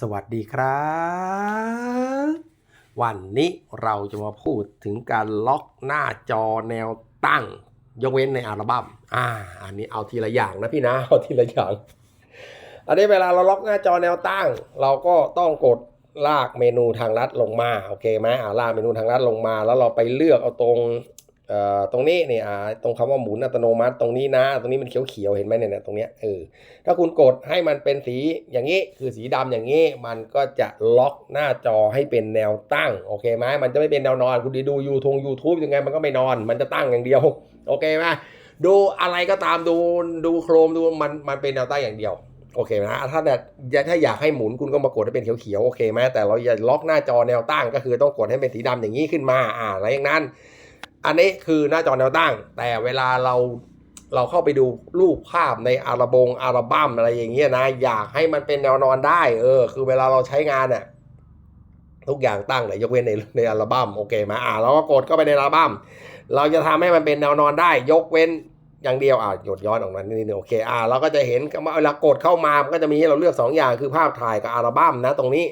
สวัสดีครับ วันนี้เราจะมาพูดถึงการล็อกหน้าจอแนวตั้ง ยกเว้นในอัลบั้มอ่า อันนี้เอาทีละอย่างนะพี่นะเอาทีละอย่าง อันนี้เวลาเราล็อกหน้าจอแนวตั้ง เราก็ต้องกดลากเมนูทางลัดลงมาโอเคไหมอ่าลากเมนูทางลัดลงมา แล้วเราไปเลือกเอาตรง ตรงนี้เนี่ยตรงคำว่าหมุนอัตโนมัติ ตรงนี้นะ ตรงนี้มันเขียวๆเห็นไหมเนี่ยตรงเนี้ยเออถ้าคุณกดให้มันเป็นสีอย่างนี้ คือสีดำอย่างนี้ มันก็จะล็อกหน้าจอให้เป็นแนวตั้งโอเคไหมมันจะไม่เป็นแนวนอน คุณดูยูทงยูทูบยังไงมันก็ไม่นอน มันจะตั้งอย่างเดียว โอเคไหมดูอะไรก็ตามดูดูโครมดูมันมันเป็นแนวตั้งอย่างเดียวโอเคนะถ้าแบบถ้าอยากให้หมุนคุณก็มากดให้เป็นเขียวๆโอเคไหมแต่เราอย่าล็อกหน้าจอแนวตั้งก็คือต้องกดให้เป็นสีดำอย่างนี้ขึ้นมาอ่าอะไรอย่างนั้น อันนี้คือหน้าจอแนวตั้ง แต่เวลาเราเราเข้าไปดูรูปภาพในอัลบงอัลบั้มอะไรอย่างเงี้ยนะ อยากให้มันเป็นแนวนอนได้ เออ คือเวลาเราใช้งานน่ะทุกอย่างตั้งเลยยกเว้นในในอัลบั้มโอเคไหมอ่าเราก็กดเข้าไปในอัลบั้มเราจะทำให้มันเป็นแนวนอนได้ ยกเว้นอย่างเดียวอ่าหยดย้อนออกมานิดนึงโอเคอ่าเราก็จะเห็นว่าเวลากดเข้ามามันก็จะมีให้เราเลือกสองอย่างคือภาพถ่ายกับอัลบั้มนะ ตรงนี้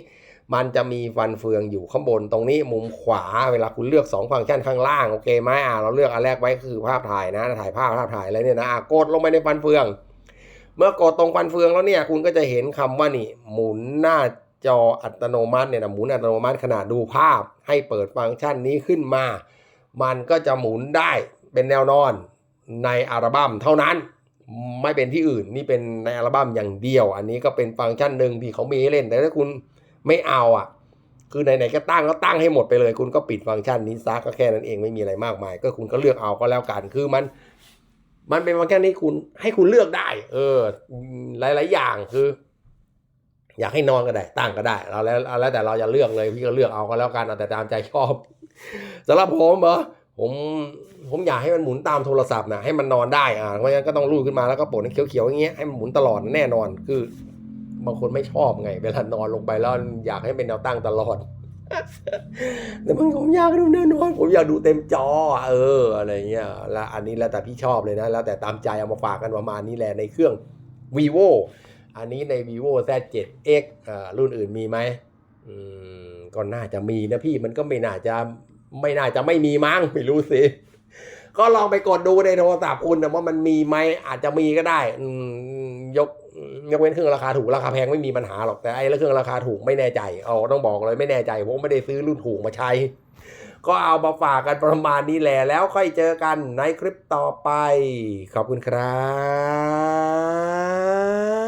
มันจะมีฟันเฟืองอยู่ข้างบนตรงนี้มุมขวาเวลาคุณเลือก 2 ฟังก์ชันข้างล่างโอเคไหมอ่าเราเลือกอันแรกไว้คือภาพถ่ายนะถ่ายภาพภาพถ่ายอะไรเนี่ยนะอะกดลงไปในฟันเฟือง เมื่อกดตรงฟันเฟืองแล้วเนี่ยคุณก็จะเห็นคำว่านี่หมุนหน้าจออัตโนมัติเนี่ยนะหมุนอัตโนมัติขณะดูภาพ ให้เปิดฟังก์ชันนี้ขึ้นมา มันก็จะหมุนได้เป็นแนวนอนในอัลบั้มเท่านั้นไม่เป็นที่อื่นนี่เป็นในอัลบั้มอย่างเดียว อันนี้ก็เป็นฟังก์ชันหนึ่งที่เขามีให้เล่นแต่ถ้าคุณ ไม่เอาอะ คือไหนๆก็ตั้งก็ตั้งให้หมดไปเลย คุณก็ปิดฟังก์ชันนี้ซะก็แค่นั้นเองไม่มีอะไรมากมาย ก็คุณก็เลือกเอาก็แล้วกันคือมัน มันเป็นฟังก์ชันที่คุณให้คุณเลือกได้ เออ หลาย ๆ อย่างคือ อยากให้นอนก็ได้ ตั้งก็ได้เราแล้วเอาแล้วแต่เราจะเลือกเลยพี่ก็เลือกเอาก็แล้วกันเอาแต่ตามใจชอบสำหรับผมเหรอผมผมอยากให้มันหมุนตามโทรศัพท์นะให้มันนอนได้อ่าเพราะฉะนั้นก็ต้องรูดขึ้นมาแล้วก็ปลดให้เขียวๆอย่างเงี้ยให้มันหมุนตลอดแน่นอน คือ บางคนไม่ชอบไง เวลานอนลงไปแล้วอยากให้เป็นแนวตั้งตลอด แต่มันผมอยากดูแนวนอน ผมอยากดูเต็มจออะเออ อะไรเงี้ย แล้วอันนี้แล้วแต่พี่ชอบเลยนะ แล้วแต่ตามใจเอามาฝากกันประมาณนี้แหละในเครื่อง vivo อันนี้ใน vivo z7x อ่ารุ่นอื่นมีไหมอืมก็น่าจะมีนะพี่มันก็ไม่น่าจะไม่น่าจะไม่มีมั้งไม่รู้สิก็ลองไปกดดูในโทรศัพท์คุณนะว่ามันมีไหมอาจจะมีก็ได้ยก ยกเว้นเครื่องราคาถูกราคาแพงไม่มีปัญหาหรอกแต่ไอ้เครื่องราคาถูกไม่แน่ใจเอาต้องบอกเลยไม่แน่ใจผมไม่ได้ซื้อรุ่นถูกมาใช้ ก็เอามาฝากกันประมาณนี้แหละแล้วค่อยเจอกันในคลิปต่อไป ขอบคุณครับ